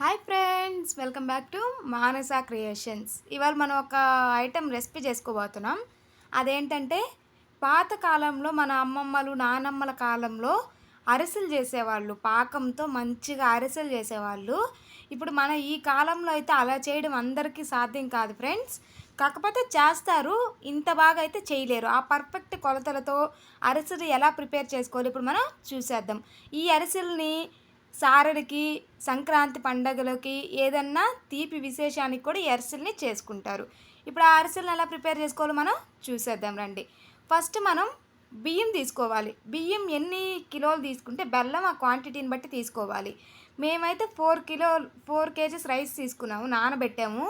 Hi friends welcome back to Manasa creations ఇవాళ మనం ఒక ఐటెం రెసిపీ చేసుకోబోతున్నాం. అదేంటంటే పాత కాలంలో మన అమ్మమ్మలు నానమ్మల కాలంలో అరిసెలు చేసేవాళ్ళు పాకంతో మంచిగా అరిసెలు చేసేవాళ్ళు. ఇప్పుడు మన ఈ కాలంలో అయితే అలా చేయడం అందరికీ సాధ్యం కాదు ఫ్రెండ్స్ కాకపోతే చేస్తారు ఇంత బాగా అయితే చేయలేరు. ఆ పర్ఫెక్ట్ కొలతలతో అరిసెలు ఎలా ప్రిపేర్ చేసుకోవాలి ఇప్పుడు మనం చూసేద్దాం. ఈ అరిసెల్ని సారడికి సంక్రాంతి పండగలకి ఏదన్నా తీపి విశేషానికి కూడా ఈ అరిసెల్ని చేసుకుంటారు. ఇప్పుడు ఆ అరిసెలను ఎలా ప్రిపేర్ చేసుకోవాలో మనం చూసేద్దాం రండి. ఫస్ట్ మనం బియ్యం తీసుకోవాలి. బియ్యం ఎన్ని కిలోలు తీసుకుంటే బెల్లం ఆ క్వాంటిటీని బట్టి తీసుకోవాలి. మేమైతే four kilo four kgs rice తీసుకున్నాము నానబెట్టాము.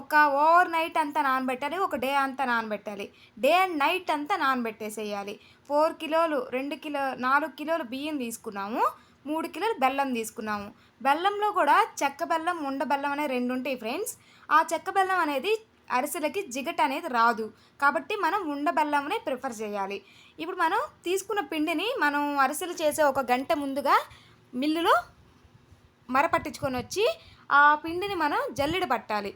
ఒక ఓవర్ నైట్ అంతా నానబెట్టాలి ఒక డే అంతా నానబెట్టాలి. డే అండ్ నైట్ అంతా నానబెట్టేసేయాలి. ఫోర్ కిలోలు రెండు కిలో నాలుగు కిలోలు బియ్యం తీసుకున్నాము. మూడు కిలోలు బెల్లం తీసుకున్నాము. బెల్లంలో కూడా చెక్క బెల్లం ఉండ బెల్లం అనే రెండు ఉంటాయి ఫ్రెండ్స్. ఆ చెక్క బెల్లం అనేది అరిసెలకి జిగట అనేది రాదు. కాబట్టి మనం ఉండ బెల్లంనే ప్రిఫర్ చేయాలి. ఇప్పుడు మనం తీసుకున్న పిండిని మనం అరిసెలు చేసే ఒక గంట ముందుగా మిల్లులో మరపట్టించుకొని వచ్చి ఆ పిండిని మనం జల్లెడ పట్టాలి.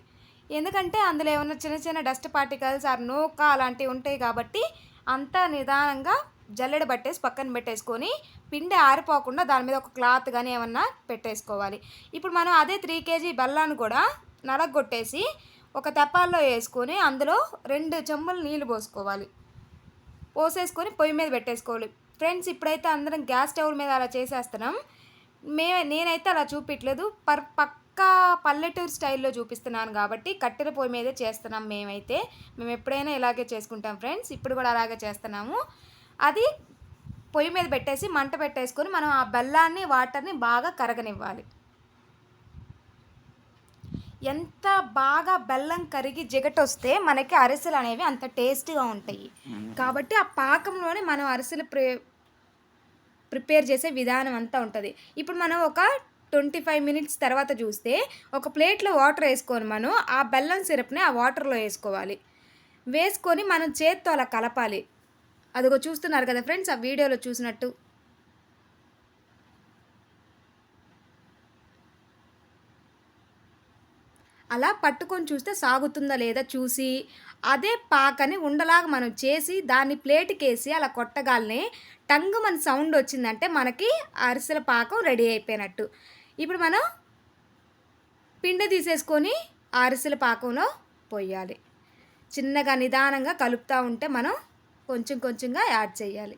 ఎందుకంటే అందులో ఏమైనా చిన్న చిన్న డస్ట్ పార్టికల్స్ ఆర్ నూక అలాంటివి ఉంటాయి కాబట్టి అంతా నిదానంగా జల్లెడ పట్టేసి పక్కన పెట్టేసుకొని పిండి ఆరిపోకుండా దాని మీద ఒక క్లాత్ కానీ ఏమన్నా పెట్టేసుకోవాలి. ఇప్పుడు మనం అదే త్రీ కేజీ బెల్లాన్ని కూడా నలగొట్టేసి ఒక తెప్పాల్లో వేసుకొని అందులో రెండు చెంబులు నీళ్ళు పోసుకోవాలి. పోసేసుకొని పొయ్యి మీద పెట్టేసుకోవాలి. ఫ్రెండ్స్ ఇప్పుడైతే అందరం గ్యాస్ స్టవ్ మీద అలా చేసేస్తున్నాం. మే నేనైతే అలా చూపించలేదు పర్ పక్కా పల్లెటూరు స్టైల్లో చూపిస్తున్నాను కాబట్టి కట్టెల పొయ్యి మీదే చేస్తున్నాం మేమైతే. మేము ఎప్పుడైనా ఇలాగే చేసుకుంటాం ఫ్రెండ్స్. ఇప్పుడు కూడా అలాగే చేస్తున్నాము. అది పొయ్యి మీద పెట్టేసి మంట పెట్టేసుకొని మనం ఆ బెల్లాన్ని వాటర్ని బాగా కరగనివ్వాలి. ఎంత బాగా బెల్లం కరిగి జిగటొస్తే మనకి అరిసెలు అనేవి అంత టేస్ట్గా ఉంటాయి. కాబట్టి ఆ పాకంలోనే మనం అరిసెలు ప్రి ప్రిపేర్ చేసే విధానం అంతా ఉంటుంది. ఇప్పుడు మనం ఒక ట్వంటీ ఫైవ్ మినిట్స్ తర్వాత చూస్తే ఒక ప్లేట్లో వాటర్ వేసుకొని మనం ఆ బెల్లం సిరప్ని ఆ వాటర్లో వేసుకోవాలి. వేసుకొని మనం చేత్తో అలా కలపాలి. అదిగో చూస్తున్నారు కదా ఫ్రెండ్స్ ఆ వీడియోలో చూసినట్టు. అలా పట్టుకొని చూస్తే సాగుతుందా లేదా చూసి అదే పాకని ఉండలాగా మనం చేసి దాన్ని ప్లేట్కి వేసి అలా కొట్టగానే టంగు మన సౌండ్ వచ్చిందంటే మనకి అరిసెల పాకం రెడీ అయిపోయినట్టు. ఇప్పుడు మనం పిండి తీసేసుకొని అరిసెల పాకంలో పోయాలి. చిన్నగా నిదానంగా కలుపుతూ ఉంటే మనం కొంచెం కొంచెంగా యాడ్ చేయాలి.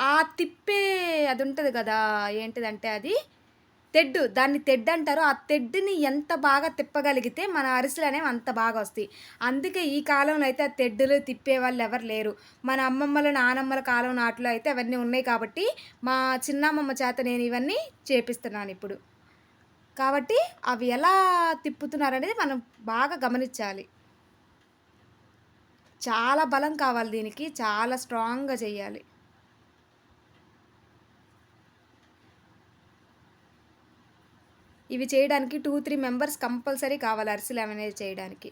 ఆ తిప్పే అది ఉంటుంది కదా ఏంటిదంటే అది తెడ్డు. దాన్ని తెడ్డు అంటారు. ఆ తెడ్డుని ఎంత బాగా తిప్పగలిగితే మన అరిసెలు అనేవి అంత బాగా వస్తాయి. అందుకే ఈ కాలంలో అయితే ఆ తెడ్డులు తిప్పే వాళ్ళు ఎవరు లేరు. మన అమ్మమ్మల నానమ్మల కాలం నాటిలో అయితే అవన్నీ ఉన్నాయి కాబట్టి మా చిన్నమ్మమ్మ చేత నేను ఇవన్నీ చేపిస్తున్నాను ఇప్పుడు. కాబట్టి అవి ఎలా తిప్పుతున్నారు అనేది మనం బాగా గమనించాలి. చాలా బలం కావాలి దీనికి చాలా స్ట్రాంగ్గా చేయాలి. ఇవి చేయడానికి టూ త్రీ మెంబర్స్ కంపల్సరీ కావాలి అరిసెలు అనేది చేయడానికి.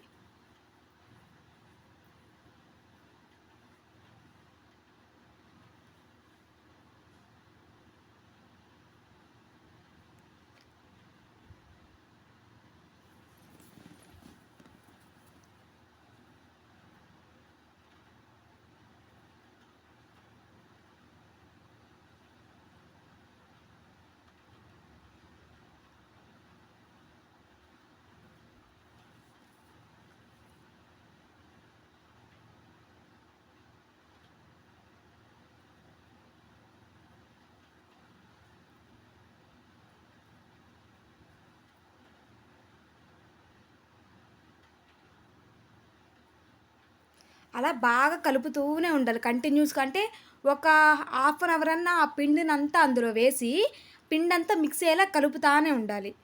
అలా బాగా కలుపుతూనే ఉండాలి. కంటిన్యూస్గా అంటే ఒక హాఫ్ అన్ అవర్ అన్నా ఆ పిండినంతా అందులో వేసి పిండి అంతా మిక్స్ అయ్యేలా కలుపుతానే ఉండాలి.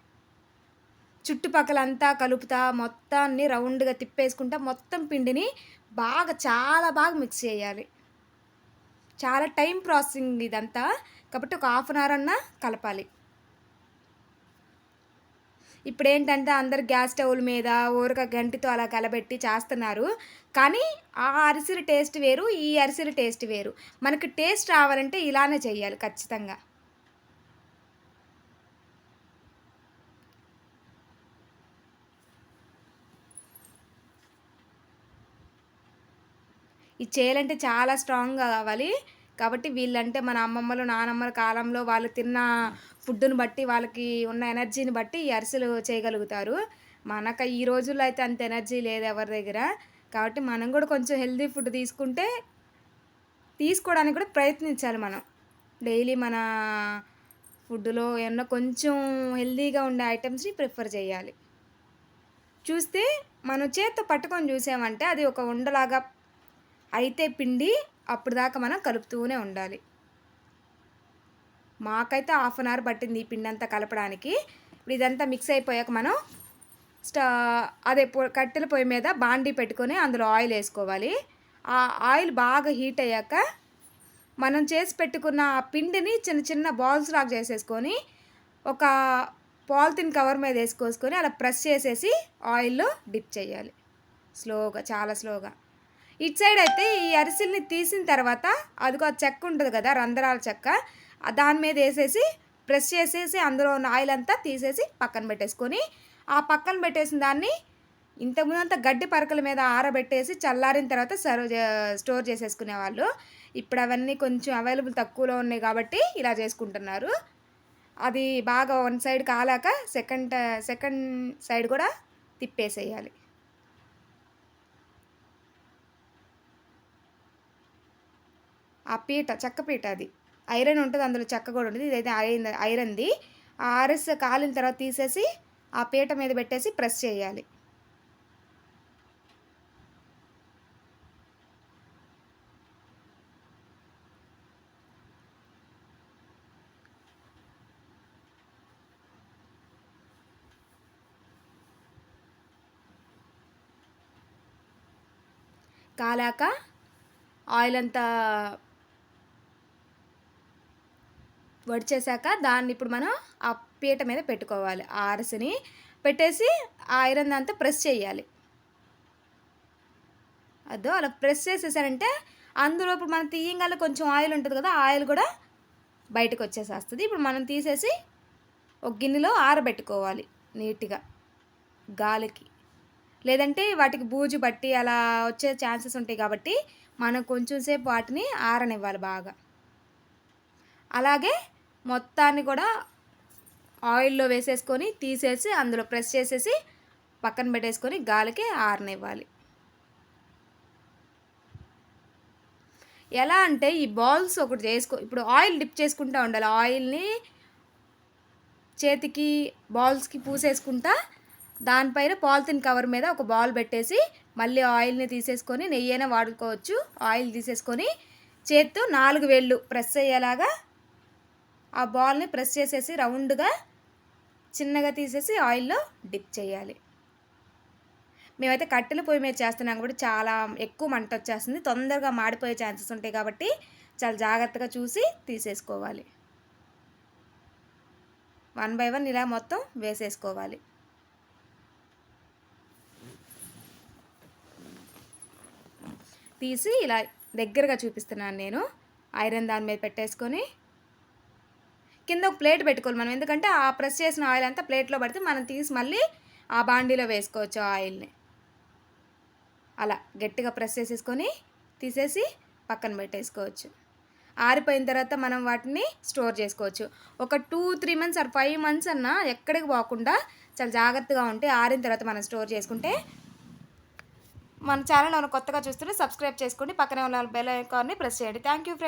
చుట్టుపక్కల అంతా కలుపుతా మొత్తాన్ని రౌండ్గా తిప్పేసుకుంటా మొత్తం పిండిని బాగా చాలా బాగా మిక్స్ చేయాలి. చాలా టైం ప్రాసెసింగ్ ఇదంతా. కాబట్టి ఒక హాఫ్ అన్ అవర్ అన్నా కలపాలి. ఇప్పుడు ఏంటంటే అందరు గ్యాస్ స్టవ్ల మీద ఊరక గంటితో అలా కలబెట్టి చేస్తున్నారు. కానీ ఆ అరిసెల టేస్ట్ వేరు ఈ అరిసెల టేస్ట్ వేరు. మనకు టేస్ట్ రావాలంటే ఇలానే చేయాలి ఖచ్చితంగా. ఇది చేయాలంటే చాలా స్ట్రాంగ్గా కావాలి. కాబట్టి వీళ్ళంటే మన అమ్మమ్మలు నానమ్మల కాలంలో వాళ్ళు తిన్న ఫుడ్డుని బట్టి వాళ్ళకి ఉన్న ఎనర్జీని బట్టి ఈ అరిసెలు చేయగలుగుతారు. మనకు ఈ రోజుల్లో అయితే అంత ఎనర్జీ లేదు ఎవరి దగ్గర. కాబట్టి మనం కూడా కొంచెం హెల్దీ ఫుడ్ తీసుకుంటే తీసుకోవడానికి కూడా ప్రయత్నించాలి మనం. డైలీ మన ఫుడ్లో ఏమన్నా కొంచెం హెల్దీగా ఉండే ఐటమ్స్ని ప్రిఫర్ చేయాలి. చూస్తే మనం చేత్తో పట్టుకొని చూసామంటే అది ఒక ఉండలాగా అయితే పిండి అప్పుడు దాకా మనం కలుపుతూనే ఉండాలి. మాకైతే హాఫ్ అన్ అవర్ పట్టింది ఈ పిండి అంతా కలపడానికి. ఇప్పుడు ఇదంతా మిక్స్ అయిపోయాక మనం స్టా అదే పొ కట్టెల పొయ్యి మీద బాండీ పెట్టుకొని అందులో ఆయిల్ వేసుకోవాలి. ఆ ఆయిల్ బాగా హీట్ అయ్యాక మనం చేసి పెట్టుకున్న ఆ పిండిని చిన్న చిన్న బాల్స్ లాగా చేసేసుకొని ఒక పాలిథిన్ కవర్ మీద వేసుకోసుకొని అలా ప్రెస్ చేసేసి ఆయిల్లో డిప్ చేయాలి. స్లోగా చాలా స్లోగా. ఇటు సైడ్ అయితే ఈ అరిసెల్ని తీసిన తర్వాత అదిగో ఆ చెక్క ఉంటుంది కదా రంధ్రాల చెక్క దాని మీద వేసేసి ప్రెస్ చేసేసి అందులో ఉన్న ఆయిల్ అంతా తీసేసి పక్కన పెట్టేసుకొని ఆ పక్కన పెట్టేసిన దాన్ని ఇంతకుముందు అంతా గడ్డి పరకల మీద ఆరబెట్టేసి చల్లారిన తర్వాత సర్వ్ స్టోర్ చేసేసుకునే వాళ్ళు. ఇప్పుడు అవన్నీ కొంచెం అవైలబుల్ తక్కువలో ఉన్నాయి కాబట్టి ఇలా చేసుకుంటున్నారు. అది బాగా వన్ సైడ్ కాలాక సెకండ్ సెకండ్ సైడ్ కూడా తిప్పేసేయాలి. ఆ పీట చెక్క పీట అది. ఐరన్ ఉంటుంది అందులో చెక్క కూడా ఉంటుంది. ఇదైతే ఐరన్ ఐరన్ది. ఆ ఆర్ఎస్ కాలిన తర్వాత తీసేసి ఆ పీట మీద పెట్టేసి ప్రెస్ చేయాలి. కాలాక ఆయిల్ అంతా వడిచేసాక దాన్ని ఇప్పుడు మనం ఆ పీట మీద పెట్టుకోవాలి. ఆ అరసని పెట్టేసి ఆ ఐరన్ అంతా ప్రెస్ చేయాలి. అదో అలా ప్రెస్ చేసేసారంటే అందులో ఇప్పుడు మనం తీయంగానే కొంచెం ఆయిల్ ఉంటుంది కదా ఆయిల్ కూడా బయటకు వచ్చేసేస్తుంది. ఇప్పుడు మనం తీసేసి ఒక గిన్నెలో ఆరబెట్టుకోవాలి నీట్గా గాలికి. లేదంటే వాటికి బూజు బట్టి అలా వచ్చే ఛాన్సెస్ ఉంటాయి కాబట్టి మనం కొంచెం సేపు వాటిని ఆరనివ్వాలి బాగా. అలాగే మొత్తాన్ని కూడా ఆయిల్లో వేసేసుకొని తీసేసి అందులో ప్రెస్ చేసేసి పక్కన పెట్టేసుకొని గాలికి ఆరనివ్వాలి. ఎలా అంటే ఈ బాల్స్ ఒకటి చేసుకో ఇప్పుడు ఆయిల్ డిప్ చేసుకుంటూ ఉండాలి. ఆయిల్ని చేతికి బాల్స్కి పూసేసుకుంటా దానిపైన పాలిథిన్ కవర్ మీద ఒక బాల్ పెట్టేసి మళ్ళీ ఆయిల్ని తీసేసుకొని నెయ్యి అయినా వాడుకోవచ్చు. ఆయిల్ తీసేసుకొని చేత్తో నాలుగు వేళ్ళు ప్రెస్ అయ్యేలాగా ఆ బాల్ని ప్రెస్ చేసేసి రౌండ్గా చిన్నగా తీసేసి ఆయిల్లో డిప్ చేయాలి. మేమైతే కట్టెల పొయ్యి మీద చేస్తున్నాం కాబట్టి చాలా ఎక్కువ మంట వచ్చేస్తుంది. తొందరగా మాడిపోయే ఛాన్సెస్ ఉంటాయి కాబట్టి చాలా జాగ్రత్తగా చూసి తీసేసుకోవాలి. వన్ బై వన్ ఇలా మొత్తం వేసేసుకోవాలి. తీసి ఇలా దగ్గరగా చూపిస్తున్నాను నేను. ఐరన్ దాని మీద పెట్టేసుకొని కింద ఒక ప్లేట్ పెట్టుకోవాలి మనం. ఎందుకంటే ఆ ప్రెస్ చేసిన ఆయిల్ అంతా ప్లేట్లో పడితే మనం తీసి మళ్ళీ ఆ బాండీలో వేసుకోవచ్చు ఆయిల్ని. అలా గట్టిగా ప్రెస్ చేసేసుకొని తీసేసి పక్కన పెట్టేసుకోవచ్చు. ఆరిపోయిన తర్వాత మనం వాటిని స్టోర్ చేసుకోవచ్చు. ఒక two three months or five months అన్నా ఎక్కడికి పోకుండా చాలా జాగ్రత్తగా ఉంటే ఆరిన తర్వాత మనం స్టోర్ చేసుకుంటే మన ఛానల్ కొత్తగా చూస్తుంటే సబ్స్క్రైబ్ చేసుకోండి. పక్కనే ఉన్న బెల్ ఐకాన్ని ప్రెస్ చేయండి. Thank you friend